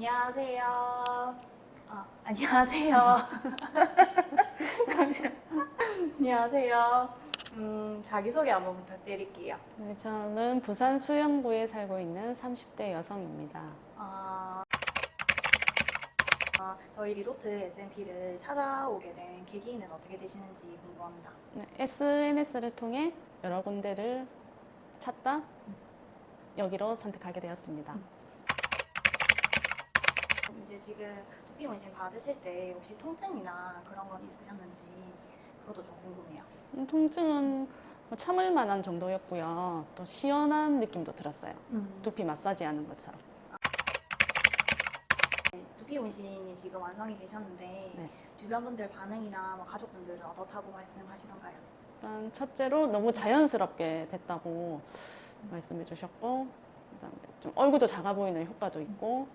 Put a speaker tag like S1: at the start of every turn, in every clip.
S1: 안녕하세요. 아, 안녕하세요. 잠시만. 안녕하세요. 음, 자기소개 한번 부탁드릴게요.
S2: 네, 저는 부산 수영구에 살고 있는 30대 여성입니다.
S1: 아, 아, 저희 리도트 SMP를 찾아오게 된 계기는 어떻게 되시는지 궁금합니다.
S2: 네, SNS를 통해 여러 군데를 찾다 여기로 선택하게 되었습니다.
S1: 이제 지금 두피 문신 받으실 때 혹시 통증이나 그런 건 있으셨는지 그것도 좀 궁금해요.
S2: 음, 통증은 뭐 참을 만한 정도였고요. 또 시원한 느낌도 들었어요.
S1: 음.
S2: 두피 마사지 하는 것처럼.
S1: 두피 문신이 지금 완성이 되셨는데
S2: 네.
S1: 주변 분들 반응이나 뭐 가족분들은 어떻다고 말씀하시던가요?
S2: 일단 첫째로 너무 자연스럽게 됐다고 말씀해 주셨고 그다음에 좀 얼굴도 작아 보이는 효과도 있고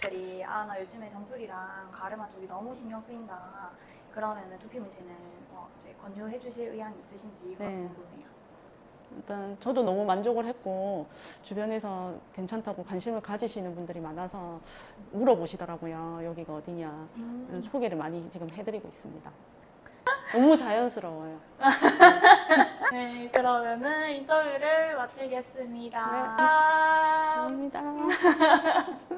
S1: 들이 아 나 요즘에 정수리랑 가르마 쪽이 너무 신경 쓰인다 그러면은 두피 문신을 뭐 이제 권유해 주실 의향이 있으신지 그것도
S2: 네.
S1: 궁금해요.
S2: 일단 저도 너무 만족을 했고 주변에서 괜찮다고 관심을 가지시는 분들이 많아서 물어보시더라고요. 여기가 어디냐.
S1: 음.
S2: 소개를 많이 지금 해드리고 있습니다. 너무 자연스러워요.
S1: 네 그러면은 인터뷰를 마치겠습니다.
S2: 네.
S1: 아,
S2: 감사합니다.